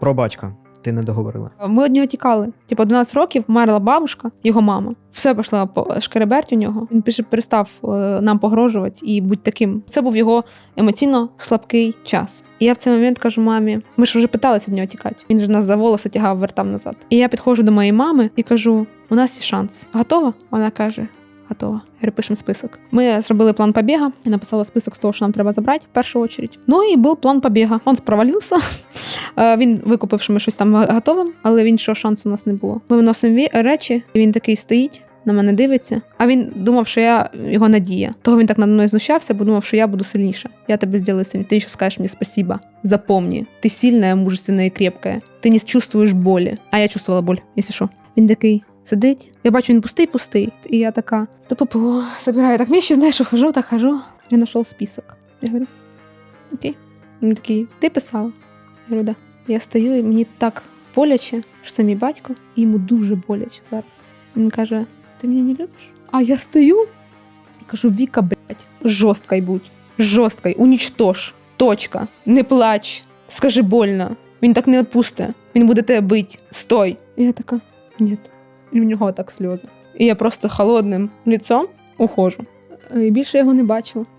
Про батька ти не договорила. Ми від нього тікали. Типу, 11 років вмерла бабушка, його мама. Все пішло по шкереберть у нього. Він більше перестав е, нам погрожувати і бути таким. Це був його емоційно слабкий час. І я в цей момент кажу мамі: ми ж вже питалися від нього тікати. Він же нас за волоси тягав, вертав назад. І я підходжу до моєї мами і кажу: у нас є шанс. Готова? Вона каже. Готова. Говорю, пишемо список. Ми зробили план побіга. Я написала список з того, що нам треба забрати в першу очередь. Ну і був план побіга. Он провалився. Е, Він викупив, що ми щось там готовим, але він що шансу у нас не було. Ми виносимо речі, він такий стоїть. На мене дивиться, а він думав, що я його надія. Того він так над мною знущався, бо думав, що я буду сильніша. Я тебе зроблю сильніше. Ти ще скажеш мені спасіба. Запомни, ти сильна, мужественна і крепка. Ти не чувствуєш болі. А я чувствувала боль, якщо що. Він такий сидить. Я бачу, він пустий, пустий. І я така, тупо забираю так вещи, знаєш, хожу, так хожу. Він знайшов список. Я говорю, окей. Він такий, ти писала? Я. Я стою, і мені так боляче, що це батько, і йому дуже боляче зараз. Він каже: Ти мене не любиш? А я стою і кажу: Віка, блядь, жорсткай будь, жорсткай, унічтож, точка, не плач, скажи больно. Він так не відпусте, він буде тебе бити, стой. Я така, ні. І в нього так сльози. І я просто холодним лицом ухожу. І більше його не бачила.